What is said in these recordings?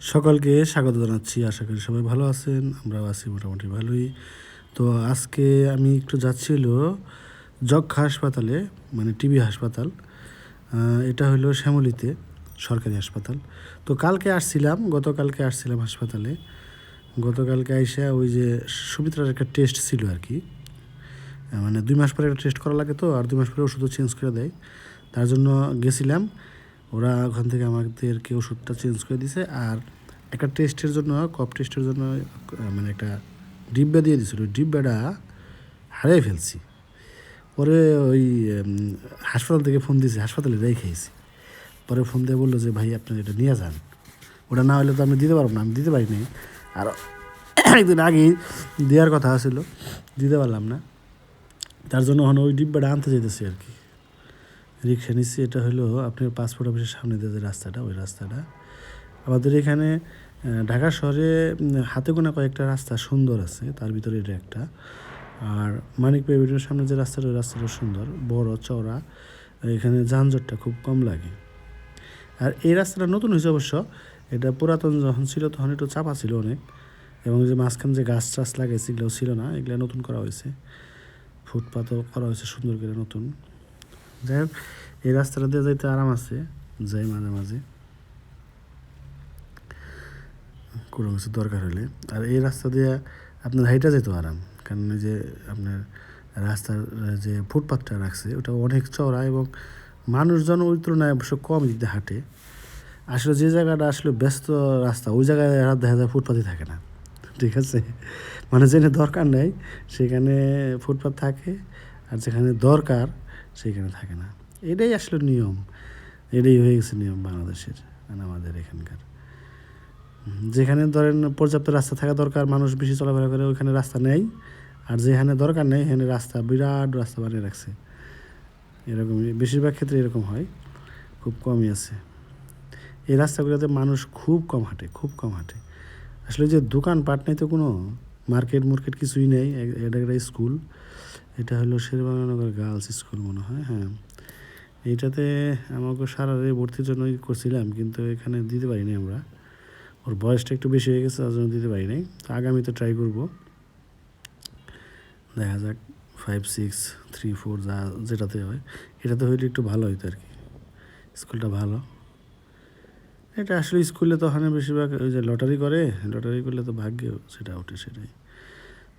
সকলকে স্বাগত জানাচ্ছি। আশা করি সবাই ভালো আছেন, আমরাও আছি মোটামুটি ভালোই। তো আজকে আমি একটু যাচ্ছি হলো যক্ষা হাসপাতালে মানে টিবি হাসপাতাল। এটা হলো শ্যামলিতে, সরকারি হাসপাতাল। তো কালকে আসছিলাম, গতকালকে আসছিলাম হাসপাতালে। গতকালকে আইসা ওই যে সুমিত্রার একটা টেস্ট ছিল আর কি। মানে দুই মাস পরে একটা টেস্ট করা লাগে তো, আর দুই মাস পরে ওষুধও চেঞ্জ করে দেয়। তার জন্য গেছিলাম। ওরা ওখান থেকে আমাদেরকে ওষুধটা চেঞ্জ করে দিছে আর একটা টেস্টের জন্য কপ টেস্টের জন্য মানে একটা ডিব্বা দিয়ে দিছিল। ওই ডিব্বাটা হারিয়ে ফেলছি। পরে ওই হাসপাতাল থেকে ফোন দিয়েছি হাসপাতালে রেখেছি পরে ফোন দিয়ে বলল যে, ভাই, আপনি এটা নিয়ে যান। ওটা না হলে তো আমি দিতে পারব না, আমি দিতে পারিনি। আর একদিন আগেই দেওয়ার কথা ছিল দিতে পারলাম না। তার জন্য ওখানে ওই ডিব্বাটা আনতে যেতেছি আর কি। রিক্সা নিচ্ছি, এটা হলো আপনার পাসপোর্ট অফিসের সামনে দিয়ে যে রাস্তাটা, ওই রাস্তাটা। আমাদের এখানে ঢাকা শহরে হাতে গোনা কয়েকটা রাস্তা সুন্দর আছে, তার ভিতরে এটা একটা। আর মানিক পেভিটের সামনে যে রাস্তাটা, ওই রাস্তাটা সুন্দর, বড়, চওড়া এখানে যানজটটা খুব কম লাগে। আর এই রাস্তাটা নতুন হয়েছে অবশ্য, এটা পুরাতন যখন ছিল তখন একটু চাপা ছিল অনেক, এবং যে মাঝখান যে গাছ টাছ লাগাইছে এগুলো ছিল না, এগুলো নতুন করা হয়েছে। ফুটপাথও করা হয়েছে সুন্দর করে নতুন। যাই হোক এই রাস্তাটা দিয়ে যাইতে আরাম আছে, যাই মাঝে মাঝে। কোনো কিছু দরকার হলে। আর এই রাস্তা দিয়ে আপনার হাইটা যেত আরাম। কারণ যে আপনার রাস্তার যে ফুটপাথটা রাখছে, ওটা অনেক চওড়া এবং মানুষজন ওই তুলনায় অবশ্য কম দিতে হাঁটে। আসলে যে জায়গাটা আসলে ব্যস্ত রাস্তা, ওই জায়গায় দেখা যায় ফুটপাথই থাকে না। ঠিক আছে? মানে যেখানে দরকার নেই। সেখানে ফুটপাথ থাকে, আর যেখানে দরকার সেখানে থাকে না। এটাই আসলে নিয়ম। এটাই হয়ে গেছে নিয়ম বাংলাদেশের মানে আমাদের এখানকার। যেখানে ধরেন পর্যাপ্ত রাস্তা থাকা দরকার, মানুষ বেশি চলাফেরা করে ওইখানে রাস্তা নেই। আর যেখানে দরকার নেই, এখানে রাস্তা বিরাট রাস্তা বানিয়ে রাখছে। এরকমই, বেশিরভাগ ক্ষেত্রে এরকম হয়। খুব কমই আছে। এই রাস্তাগুলোতে মানুষ খুব কম হাঁটে, খুব কম হাঁটে। আসলে যে দোকানপাট নেই তো কোনো মার্কেট মার্কেট কিছুই নেই। এটা একটা স্কুল। এটা হলো শেরবাংলানগর গার্লস স্কুল মনে হয় হ্যাঁ। এইটাতে আমাকে সারারে ভর্তির জন্যই করছিলাম, কিন্তু এখানে দিতে পারিনি আমরা। ওর বয়সটা একটু বেশি হয়ে গেছে তার জন্য দিতে পারি নাই। তো আগামীতে ট্রাই করব। দেখা যাক ফাইভ সিক্স থ্রি ফোর যা, যেটাতে হয়। এটাতে হইলে একটু ভালো হইতো আর কি। স্কুলটা ভালো। এটা আসলে স্কুলে তো ওখানে বেশিরভাগ ওই যে লটারি করে লটারি করলে তো ভাগ্যে সেটা ওঠে সেটাই।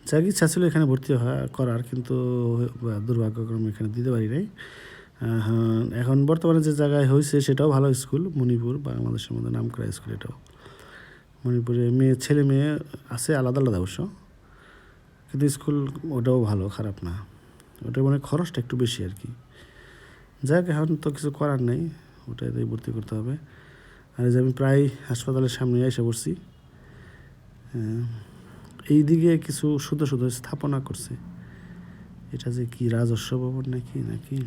যাক ইচ্ছা ছিল এখানে ভর্তি করার কিন্তু দুর্ভাগ্যক্রমে এখানে দিতে পারি নাই। এখন বর্তমানে যে জায়গায় হয়েছে সেটাও ভালো স্কুল মণিপুর বাংলাদেশের মধ্যে নাম করা স্কুল এটাও। মণিপুরে মেয়ে ছেলে মেয়ে আছে আলাদা আলাদা অবশ্য কিন্তু স্কুল ওটাও ভালো খারাপ না। ওটা মানে খরচটা একটু বেশি আর কি। যাক এখন তো কিছু করার নেই ওটাতেই ভর্তি করতে হবে। আর যে আমি প্রায় হাসপাতালের সামনে এসে পড়ছি। হ্যাঁ, এই দিকে কিছু শুধু শুধু স্থাপনা করছে। এটা যে কি রাজস্ব ভবন নাকি নাকি?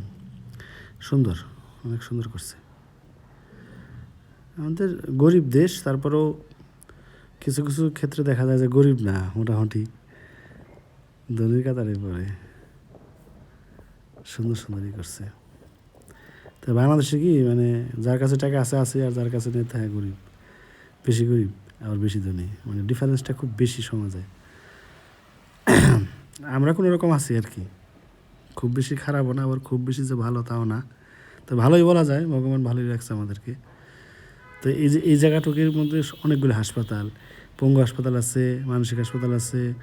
সুন্দর, অনেক সুন্দর করছে। আমাদের গরিব দেশ, তারপরেও কিছু কিছু ক্ষেত্রে দেখা যায় যে গরিব না, মোটামুটি। ধনির কাতারে পড়ে। সুন্দর সুন্দরই করছে। তো বাংলাদেশে কি মানে যার কাছে টাকা আছে আছে, আর যার কাছে নেই থাকে গরিব, বেশি গরিব। আবার বেশি ধনী। মানে ডিফারেন্সটা খুব বেশি সমাজে। আমরা কোনো রকম আছি আর কি। খুব বেশি খারাপও না, আবার খুব বেশি যে ভালো তাও না। তো ভালোই বলা যায়, ভগবান ভালোই রাখছে আমাদেরকে। তো এই যে, এই জায়গাটুকুর মধ্যে অনেকগুলো হাসপাতাল। পঙ্গু হাসপাতাল আছে, মানসিক হাসপাতাল আছে,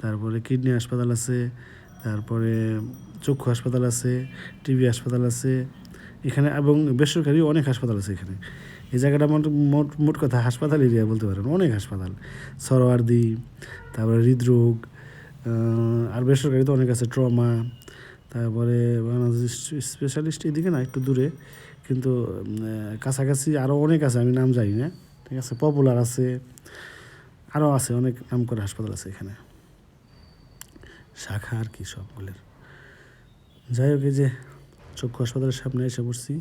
তারপরে কিডনি হাসপাতাল আছে, তারপরে চক্ষু হাসপাতাল আছে, টিবি হাসপাতাল আছে, এখানে এবং বেসরকারি অনেক হাসপাতাল আছে এখানে। এই জায়গাটা মোট মোট মোট কথা, হাসপাতাল এরিয়া বলতে পারেন, অনেক হাসপাতাল। সরোয়ার্দি, তারপরে হৃদরোগ আর বেসরকারি তো অনেক আছে, ট্রমা, তারপরে স্পেশালিস্ট এদিকে না, একটু দূরে, কিন্তু কাছাকাছি আরও অনেক আছে, আমি নাম জানি না, ঠিক আছে পপুলার আছে আরও আছে, অনেক নাম করে হাসপাতাল আছে এখানে। শাখা আর কি সবগুলোর যাই হোক, এই যে চক্ষু হাসপাতালের সামনে এসে পড়ছি।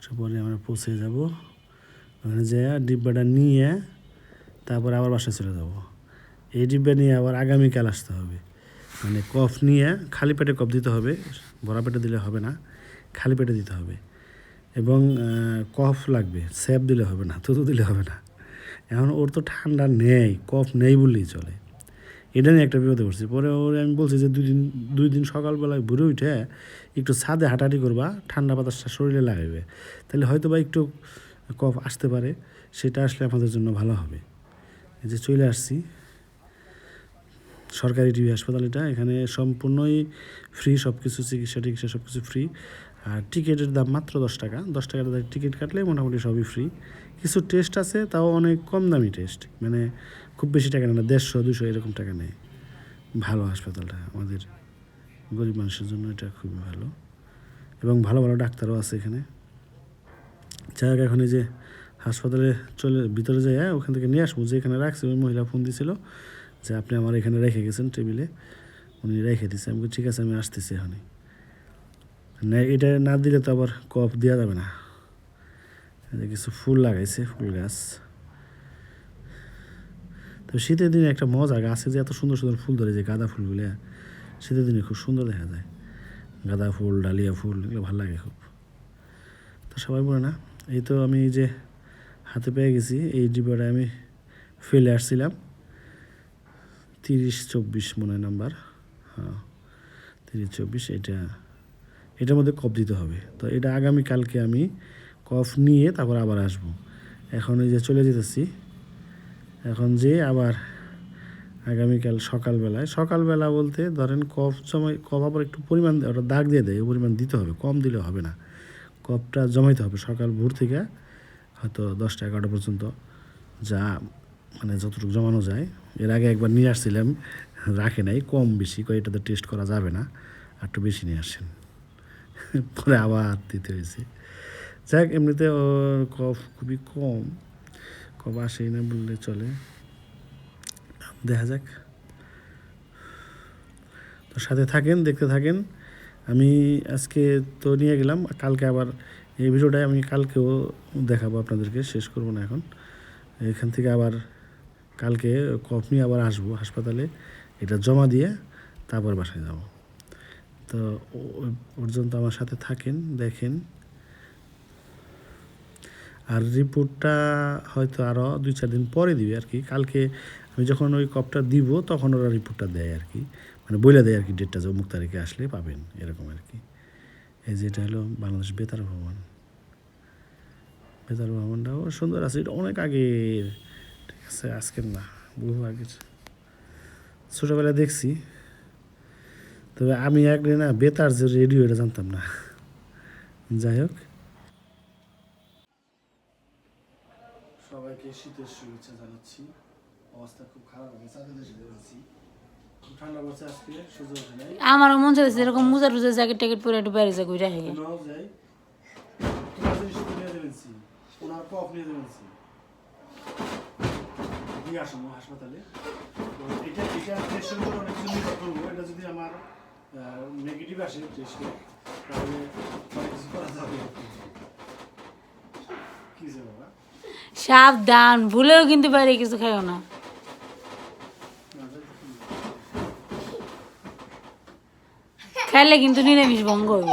এসে পরে আমরা পৌঁছে যাব। ওখানে যেয়ে ডিব্বাটা নিয়ে তারপর আবার বাসায় চলে যাব। এই ডিব্বা নিয়ে আবার আগামীকাল আসতে হবে। মানে কফ নিয়ে খালি পেটে কফ দিতে হবে ভরা পেটে দিলে হবে না, খালি পেটে দিতে হবে। এবং কফ লাগবে, স্যাপ দিলে হবে না থুতু দিলে হবে না। এখন ওর তো ঠান্ডা নেই, কফ নেই বললেই চলে। এটা নিয়ে একটা বিপদে পড়ছি। পরে ওর আমি বলছি যে দুই দিন দুই দিন সকালবেলায় ভোরে উঠে একটু ছাদে হাঁটাহাঁটি করবা, ঠান্ডা বাতাসটা শরীরে লাগাবে তাহলে হয়তো বা একটু কফ আসতে পারে, সেটা আসলে আমাদের জন্য ভালো হবে। এই যে চলে আসছি। সরকারি টিভি হাসপাতাল এটা, এখানে সম্পূর্ণই ফ্রি সব কিছু চিকিৎসা টিকিৎসা সব কিছু ফ্রি। আর টিকিটের দাম মাত্র দশ টাকা। দশ টাকার টিকিট কাটলে মোটামুটি সবই ফ্রি। কিছু টেস্ট আছে, তাও অনেক কম দামি টেস্ট। মানে খুব বেশি টাকা না দেড়শো দুশো এরকম টাকা নেয়। ভালো হাসপাতালটা আমাদের গরিব মানুষের জন্য এটা খুবই ভালো। এবং ভালো ভালো ডাক্তারও আছে এখানে। যাই হোক এখন এই যে হাসপাতালে চলে ভিতরে যাই হ্যাঁ, ওখান থেকে নিয়ে আসব। যে এখানে রাখছি ওই মহিলা ফোন দিছিল যে আপনি আমার এখানে রেখে গেছেন টেবিলে। উনি রেখে দিচ্ছে আমি ঠিক আছে আমি আসতেছি এখনই। না এটা না দিলে তো আবার কপ দেওয়া যাবে না। কিছু ফুল লাগাইছে ফুল গাছ। তো শীতের দিনে একটা মজা, গাছে যে এত সুন্দর সুন্দর ফুল ধরে, যে গাঁদা ফুলগুলো শীতের দিনে খুব সুন্দর দেখা যায়। গাঁদা ফুল, ডালিয়া ফুল, এগুলো ভালো লাগে খুব। তো সবাই বলে না, এই তো আমি যে হাতে পেয়ে গেছি, এই ডিব্বাটা আমি ফেলে আসছিলাম। তিরিশ চব্বিশ মনে হয় নাম্বার হ্যাঁ তিরিশ চব্বিশ এটা, এটার মধ্যে কফ দিতে হবে। তো এটা আগামীকালকে আমি কফ নিয়ে তারপর আবার আসব। এখন এই যে চলে যেতেছি এখন যে আবার আগামীকাল সকালবেলায়, সকালবেলা বলতে ধরেন কফ সময়, কফ আবার একটু পরিমাণ ওটা দাগ দিয়ে দেয় পরিমাণ দিতে হবে, কম দিলে হবে না। কফটা জমাইতে হবে সকাল ভোর থেকে হয়তো দশটা এগারোটা পর্যন্ত, যা মানে যতটুকু জমানো যায়। এর আগে একবার নিয়ে আসছিলাম, রাখে নাই, কম বেশি, কয় এটাতে টেস্ট করা যাবে না একটু বেশি নিয়ে আসেন। পরে আবার দিতে হয়েছে। যাক, এমনিতে কফ খুবই কম। কফ আসেই না বললে চলে। দেখা যাক। তো সাথে থাকেন, দেখতে থাকেন। আমি আজকে তো নিয়ে গেলাম, কালকে আবার এই ভিডিওটাই আমি কালকেও দেখাবো আপনাদেরকে, শেষ করব না এখন। এখান থেকে আবার কালকে কফ নিয়ে আবার আসব হাসপাতালে, এটা জমা দিয়ে তারপর বাসায় যাব। তো পর্যন্ত আমার সাথে থাকেন, দেখেন। আর রিপোর্টটা হয়তো আরও দুই, চার দিন পরে দিবে আর কি। কালকে আমি যখন ওই কপটা দিব, তখন ওরা রিপোর্টটা দেয় আর কি। মানে বলে দেয় আর কি ডেটটা যে অমুক তারিখে আসলে পাবেন, এরকম আর কি। এই যে এটা হলো বাংলাদেশ বেতার ভবন। বেতার ভবনটাও সুন্দর আছে, এটা অনেক আগের ঠিক আছে, আজকের না, বহু আগের। ছোটোবেলায় দেখছি। তবে আমি একদিন না বেতার যে রেডিও এটা জানতাম না। যাই হোক। সবাইকে শীতের শুভেচ্ছা জানাচ্ছি। অবস্থা খুব খারাপ আমি চাঁদের দেশে যাচ্ছি খুব ঠান্ডা পড়ছে আজকে সূর্য ওঠে নাই। আমারও মন চাইছে এরকম মুজা টুজা জ্যাকেট ট্যাকেট পরে একটু বাইরে যা ঘুরে হেগে নাও যাই ঠিক আছে শুধু নিয়ে দেবেনছি ওনার কফ নিয়ে দেবেনছি দিয়ে আসব হাসপাতালে। এটা এটা টেস্টের উপর অনেক কিছু নির্ভর করব এটা যদি আমার নেগেটিভ আসে টেস্টে তাহলে অনেক কিছু করা যাবে কি যে বাবা সাবধান ভুলেও কিন্তু বাইরে কিছু খাইও না। খাইলে কিন্তু নিরামিষ ভঙ্গ হইব।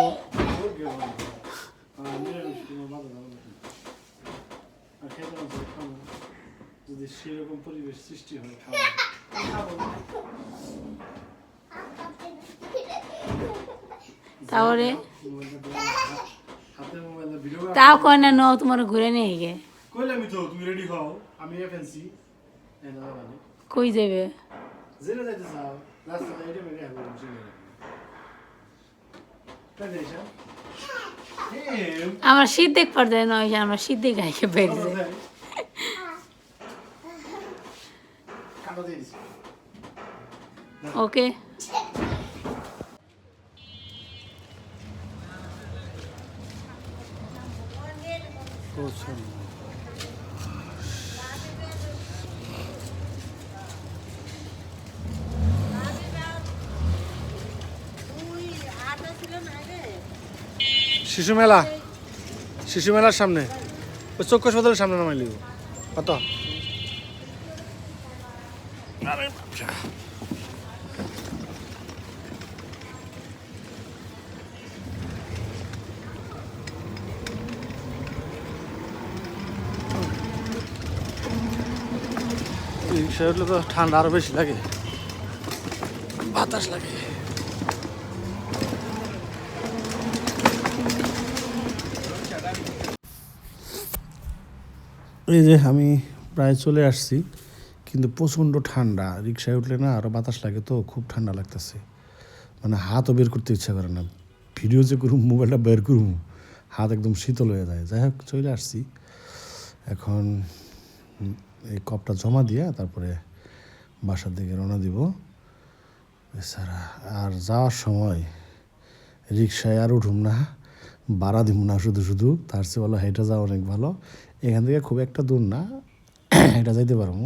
সেরকম পরিবেশ সৃষ্টি হয় তাহলে তাও কয় না ন তোমার ঘুরে নিয়ে হেগে কইলামই তো তুমি রেডি হও। আমি এফএনসি কই যাবে জেনে যাইতে চাও রাস্তা এটা মেরে তাই হ্যাঁ আমার শীত দেখ পার দেয় নয় আমরা শীত দেখে আইকে বেরিয়ে যাই দিয়ে। শিশু মেলা। শিশু মেলার সামনে। ওই চক্ষু হাসপাতালের সামনে নামাই লিব। কত? তো ঠান্ডা আরও বেশি লাগে। বাতাস লাগে। এই যে আমি প্রায় চলে আসছি, কিন্তু প্রচণ্ড ঠান্ডা। রিক্সায় উঠলে না আরও বাতাস লাগে তো, খুব ঠান্ডা লাগতেছে। মানে হাতও বের করতে ইচ্ছা করে না। ভিডিও যে করুম, মোবাইলটা বের করুম, হাত একদম শীতল হয়ে যায়। যাই হোক, চলে আসছি। এখন এই কপটা জমা দিয়ে তারপরে বাসার দিকে রওনা দিব। এছাড়া আর যাওয়ার সময় রিক্সায় আর উঠুম না। বাড়া দিব না শুধু শুধু। তার চেয়ে ভালো হেঁটে যাওয়া অনেক ভালো। এখান থেকে খুব একটা দূর না হেঁটে যাইতে পারব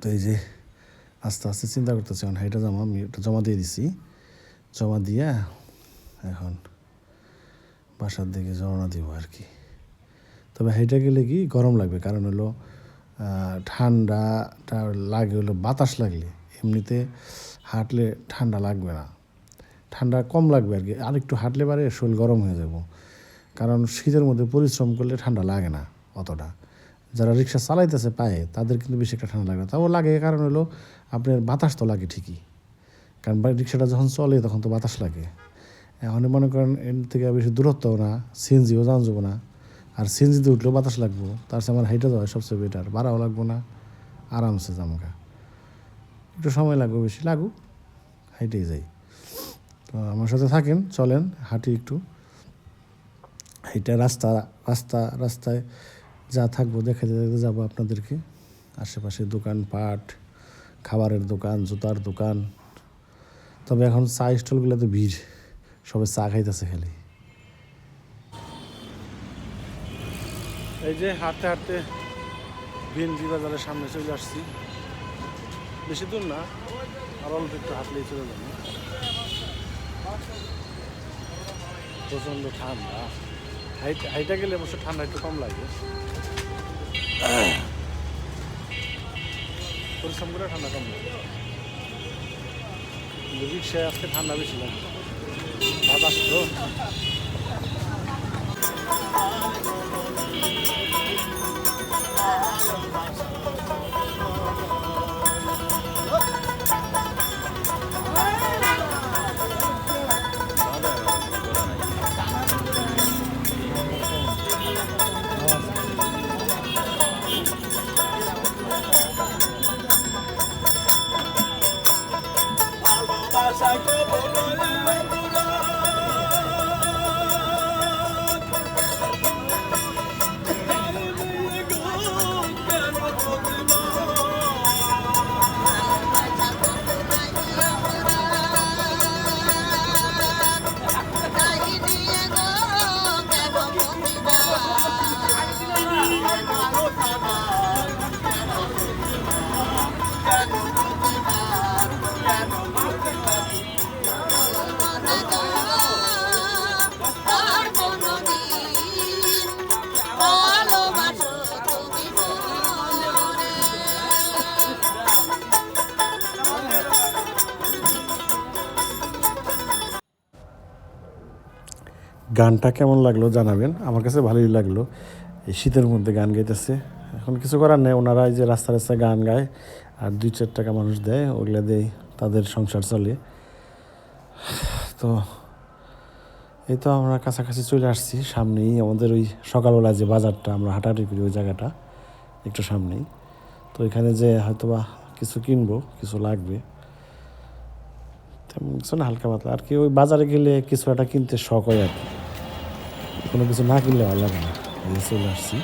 তো এই যে আস্তে আস্তে চিন্তা করতেছি, এখন হেঁটে যাব আমি এটা জমা দিয়ে দিছি। জমা দিয়ে এখন বাসার দিকে রওনা দিব আর কি। তবে হেঁটে গেলে কি গরম লাগবে? কারণ হলো ঠান্ডাটা লাগে হলো বাতাস লাগলে, এমনিতে হাঁটলে ঠান্ডা লাগবে না। ঠান্ডা কম লাগবে আর কি, আর একটু হাঁটলে পারে শরীর গরম হয়ে যাব। কারণ শীতের মধ্যে পরিশ্রম করলে ঠান্ডা লাগে না অতটা। যারা রিক্সা চালাইতেছে পায়ে, তাদের কিন্তু বেশি একটা ঠান্ডা লাগে। না তাও লাগে, কারণ হলো আপনার বাতাস তো লাগে ঠিকই। কারণ রিক্সাটা যখন চলে, তখন তো বাতাস লাগে। এখন মনে করেন, এর থেকে বেশি দূরত্বও না, সিএনজিও যাওয়া যাব না। আর সিএনজিতে উঠলেও বাতাস লাগবো, তার চেয়ে আমার হাইটে যাওয়া সবচেয়ে বেটার বাড়াও লাগবো না, আরামসে জামকা একটু সময় লাগবে বেশি, লাগুক, হাইটেই যাই। তো আমার সাথে থাকেন, চলেন, হাঁটি একটু। এটা রাস্তা রাস্তা, রাস্তায় যা থাকব দেখাতে দেখতে যাব আপনাদেরকে। আশেপাশে দোকানপাট খাবারের দোকান, জুতার দোকান। তবে এখন চা স্টলগুলোতে ভিড়, সবাই চা খাইতেছে খালি। এই যে হাঁটতে হাঁটতে বিএনপি বাজারের সামনে চলে আসছি। বেশি দূর না, আর অল্প একটু হাঁটলেই চলে যাব। প্রচণ্ড ঠান্ডা। হাইট গেলে অবশ্য ঠান্ডা একটু কম লাগে। পরিশ্রম করে ঠান্ডা কম লাগে। রিক্সায় আজকে ঠান্ডা বেশি লাগে। বাতাস তো। আর গানটা কেমন লাগল জানাবেন। আমার কাছে ভালোই লাগল। এই শীতের মধ্যে গান গাইতেছে। এখন কিছু করার নেই। ওনারা এই যে রাস্তা রাস্তায় গান গায় আর দুই চার টাকা মানুষ দেয়, ওগুলো দেয়, তাদের সংসার চলে। তো এই তো আমরা কাছাকাছি চলে আসছি। সামনেই আমাদের ওই সকালবেলা যে বাজারটা, আমরা হাঁটাহাঁটি করি ওই জায়গাটা, একটু সামনেই। তো এখানে যে হয়তোবা কিছু কিনবো, কিছু লাগবে। তেমন কিছু না, হালকা পাতলা। আর কি ওই বাজারে গেলে কিছু একটা কিনতে শখ হয় আর কি। কোনো কিছু না কিনলে ভালো লাগে না। এই যে চলে আসছি।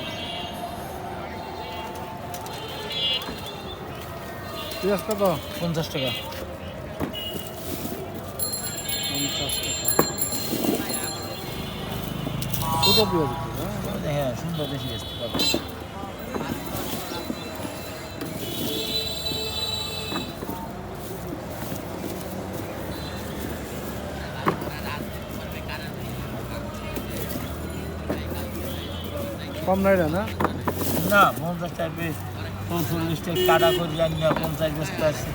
পেঁয়াজ কত পঞ্চাশ টাকা। পঞ্চাশ টাকা। ছোটো পেঁয়াজ হ্যাঁ? হ্যাঁ সুন্দর বেশি বেশি কম নাই না? না পঞ্চাশ টাকা বেশ। চৌচল্লিশ টাকা কাটা করে জানি না পঞ্চাশ বস্তা আছে।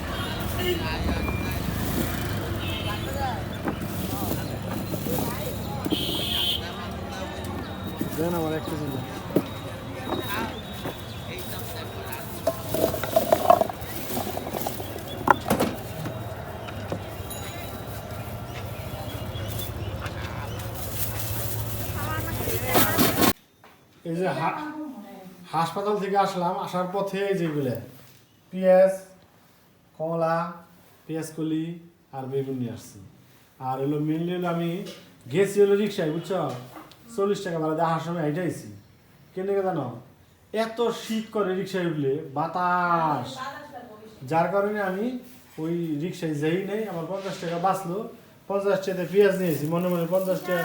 দেন আমার একটা হাসপাতাল থেকে আসলাম, আসার পথে যেগুলো পেঁয়াজ কমলা পেঁয়াজ কলি আর বেগুন নিয়ে আসছি। আর হলো মেনলি হলো আমি গেছি হলো রিক্সায় বুঝছ? চল্লিশ টাকা ভাড়া দিয়ে আসার সময় হাইটাইছি কেন জানো? এত শীত করে রিক্সায় উঠলে, বাতাস। যার কারণে আমি ওই রিক্সায় যাই নাই, আমার পঞ্চাশ টাকা বাঁচলো। পঞ্চাশ টাকা পেঁয়াজ নিয়েছি মনে মনে পঞ্চাশ টাকা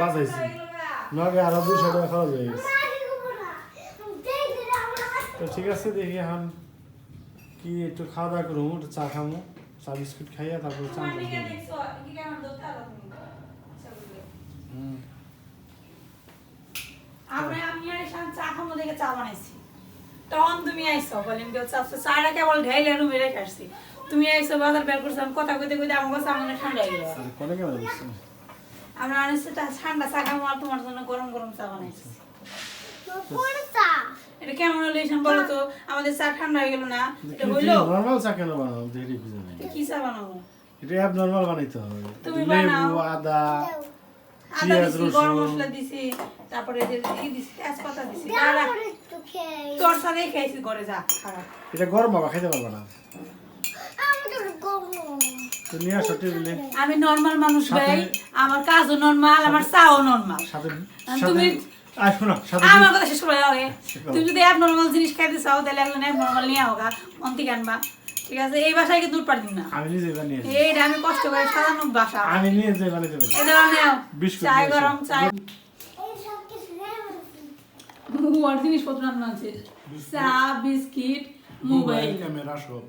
বাঁচাইছি। নগে আরও দুশো টাকা খরচ হয়ে গেছে। তো ঠিক আছে দেখি এখন কি একটু খাওয়া দাওয়া করব একটু চা খাব চা বিস্কুট খাইয়া তারপর চা হুম। আমরা আমি আর চা খাব দেখে চা বানাইছি। তখন তুমি আইসো বলেন কেউ চা চাটা কেবল ঢাইলে রুমে রেখে আসছি। তুমি আইসো বাজার বের করছ আমি কথা কইতে কইতে আমার কাছে আমার ঠান্ডা হয়ে গেল। আমরা আনিছি ঠান্ডা চা খাব আর তোমার জন্য গরম গরম চা বানাইছি। এটা কেমন হলো ঈশান বলো তো? আমাদের চা ঠান্ডা হয়ে গেল না। এটা হইল? নর্মাল চা কেন বানাবো? দেরি বুঝে নেই। কি চা বানাবো? এটা অ্যাব নর্মাল বানাইতে হবে। তুমি বানাও। আদা আদা দিছি গরম মশলা দিছি তারপরে যে ই দিছি তেজপাতা দিছি দাঁড়া তোর সাথে খেয়েছি ঘরে যা খারাপ এটা গরম বাবা খাইতে পারবে না। তো নিয়ে আসো টেবিলে। আমি নর্মাল মানুষ ভাই আমার কাজও নর্মাল আমার চাও নর্মাল তুমি- আমার কথা শেষ করে তুমি যদি অ্যাব নর্মাল জিনিস খাইতে চাও তাহলে একজন অ্যাব নর্মাল নিয়ে হোক মন থেকে আনবা ঠিক আছে? এই বাসায় কিন্তু উঠ পারদিন না। আমি নিজে বানিয়ে আসি। এইটা আমি কষ্ট করে সাজানো বাসা। আমি নিয়ে যে বানাইতে পারি এই ধরো নেও। চাই। গরম চাই ওর জিনিসপত্র রান্না আছে। চা বিস্কিট মোবাইল। ক্যামেরা সব।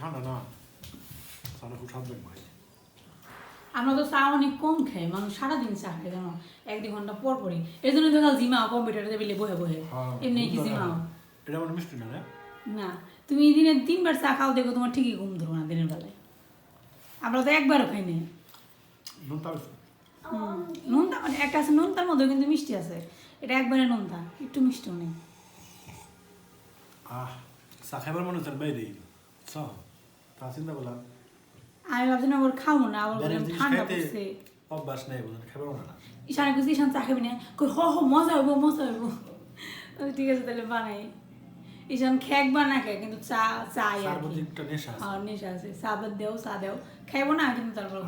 ঠান্ডা না। সারা খুব ভাই। আমরা তো চা অনেক কম খাই মানুষ সারাদিন চা খাই জানো? এক দুই ঘণ্টা পর পরই। এই জন্য দেখা জিমাও কম্পিউটার টেবিলে বহে বহে। হ্যাঁ, এমনি কি জিমাও এটা মানে মিষ্টি না না তুমি দিনে তিনবার চা খাও দেখো তোমার ঠিকই ঘুম ধরো না দিনের বেলায়। আমরা তো একবারও খাই না নুন মানে একটা আছে নুনটার মধ্যে কিন্তু মিষ্টি আছে। এটা একবারে নুনটা একটু মিষ্টিও নেই। আহ চা খাইবার মনে হচ্ছে বাইরে। চ চিন্তা করলাম। আমি ভাবছি না ওর খাব না আবার বাইরের ঠান্ডা পড়ছে অভ্যাস নেই মনে না ঈশানে কিছু ঈশান চা খাবি না। কই হ হ মজা হইব মজা হইব। ঠিক আছে তাহলে বানাই। ঈশান খেক বানা খায় কিন্তু চা একটা নেশা আছে। হ্যাঁ নেশা আছে। সাবাত দেও চা দেও। খাইবো না কিন্তু তারপর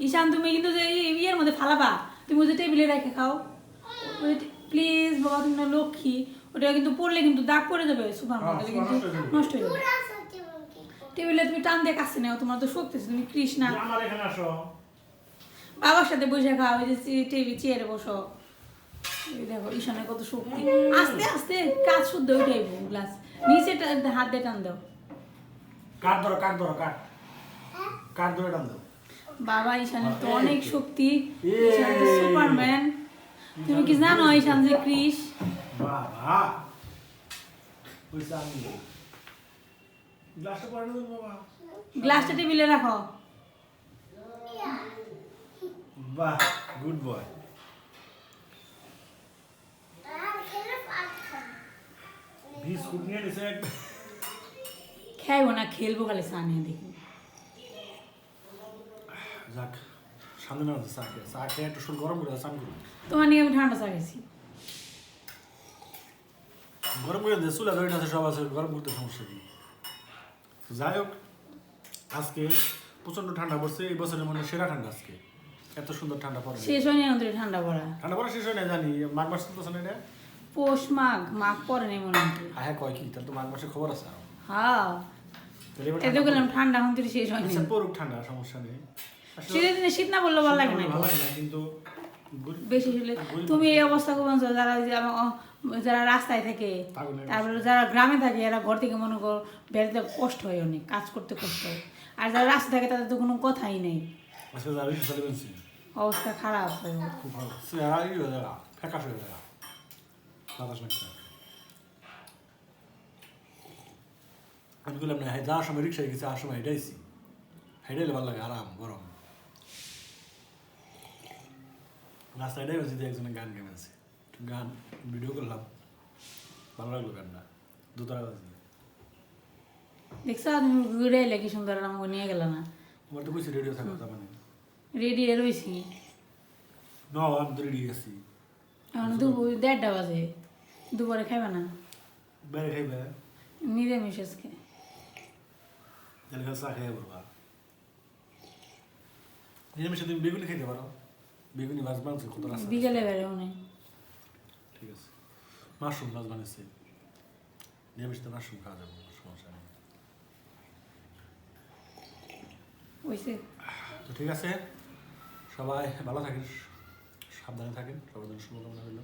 ঈশান তুমি কিন্তু যে ইয়ের মধ্যে ফালাবা তুমি ওই যে টেবিলে রেখে খাও। প্লিজ বাবা তুমি লক্ষ্মী ওটা কিন্তু পড়লে কিন্তু দাগ পড়ে যাবে সুপার হ্যাঁ, মধ্যে সুপার কিন্তু নষ্ট হয়ে যাবে। টেবিলে তুমি টান দিয়ে কাছে নাও তোমার তো শক্তি তুমি কৃষ্ণা। আমার এখানে আসো। বাবার সাথে বসে খাও ওই যে টিভি চেয়ারে বসো। দেখো ঈশানের কত শক্তি। আস্তে আস্তে কাজ শুদ্ধ ওইটাই গ্লাস নিচে হাত দিয়ে টান দাও। কাঠ ধরো কাঠ ধরো কাঠ কাঠ ধরে টান দাও। বাবা ঈশানের তো অনেক শক্তি। ঈশান তো সুপারম্যান তুমি কি জানো ঈশান যে ক্রিস বাবা। বুঝছি আমি। গ্লাসটা টেবিলে রাখো। বাহ গুড বয় বিস্কুট নিয়ে নিছে। খাইবো না খেলব খালি চা নিয়ে দেখি। যাক সামনে না চা খেয়ে। চা খেয়ে একটু শুধু গরম করে চান করুন তোমার নিয়ে আমি ঠান্ডা চা খাইছি। গরম করে দিয়ে চুলা ধরে আছে সব আছে গরম করতে সমস্যা নেই। যাই হোক আজকে প্রচণ্ড ঠান্ডা পড়ছে এই বছরের মনে সেরা ঠান্ডা আজকে। এত সুন্দর ঠান্ডা পড়ে শেষ হয়নি আমাদের ঠান্ডা পড়া। ঠান্ডা পড়া শেষ হয় না জানি। মাঘ মাস চলতেছে না এটা? পৌষ মাঘ মাঘ পরে নেই মনে হয়। হ্যাঁ হ্যাঁ কয় কি? তার তো মাঘ মাসের খবর আছে। হ্যাঁ। এতে গেলাম ঠান্ডা এখন শেষ হয়নি। আচ্ছা পড়ুক ঠান্ডা সমস্যা নেই। শীতের দিনে শীত না বললে ভালো লাগে না ভালো লাগে না কিন্তু বেশি হলে তুমি এই অবস্থা করবেন যারা যারা রাস্তায় থাকে তারপরে যারা গ্রামে থাকে এরা ঘর থেকে মনে কর বেরোতে কষ্ট হয় অনেক কাজ করতে কষ্ট হয়। আর যারা রাস্তায় থাকে তাদের তো কোনো কথাই নেই। বেঞ্চি অবস্থা খারাপ হয়। খুব ভালো। হয়ে ফ্যাকাশ হয়ে যাবে বাতাস লাগছে আমি বললাম না হ্যাঁ যাওয়ার সময় রিক্সায় গেছি আসার সময় হেঁটাইছি হেঁটাইলে ভালো লাগে আরাম গরম। রাস্তায় হেঁটে গেছি একজনে গান গেমেছে গান ভিডিও করলাম ভালো লাগল গানটা দুতারা বাজে দেখছ তুমি ঘুরে এলে কি সুন্দর আমাকে নিয়ে গেল না আমার তো কইছি রেডিও থাকা মানে রেডি এ রয়েছি ন আমি তো রেডি আছি এখন দুপুর দেড়টা বাজে দুপুরে খাইবা না বাইরে খাইবে নিরামিষ আজকে তাহলে চা খাইয়া বলবা নিরামিষে তুমি বেগুনি খাইতে পারো বেগুনি মাছ বানছে কত রাস্তা বিকেলে বেড়ে অনেক ঠিক আছে. মাশরুম মাছ বানিয়েছে তো মাশরুম খাওয়া যাবে সমস্যা নেই তো ঠিক আছে সবাই ভালো থাকেন সাবধানে থাকেন সবার জন্য শুভকামনা রইল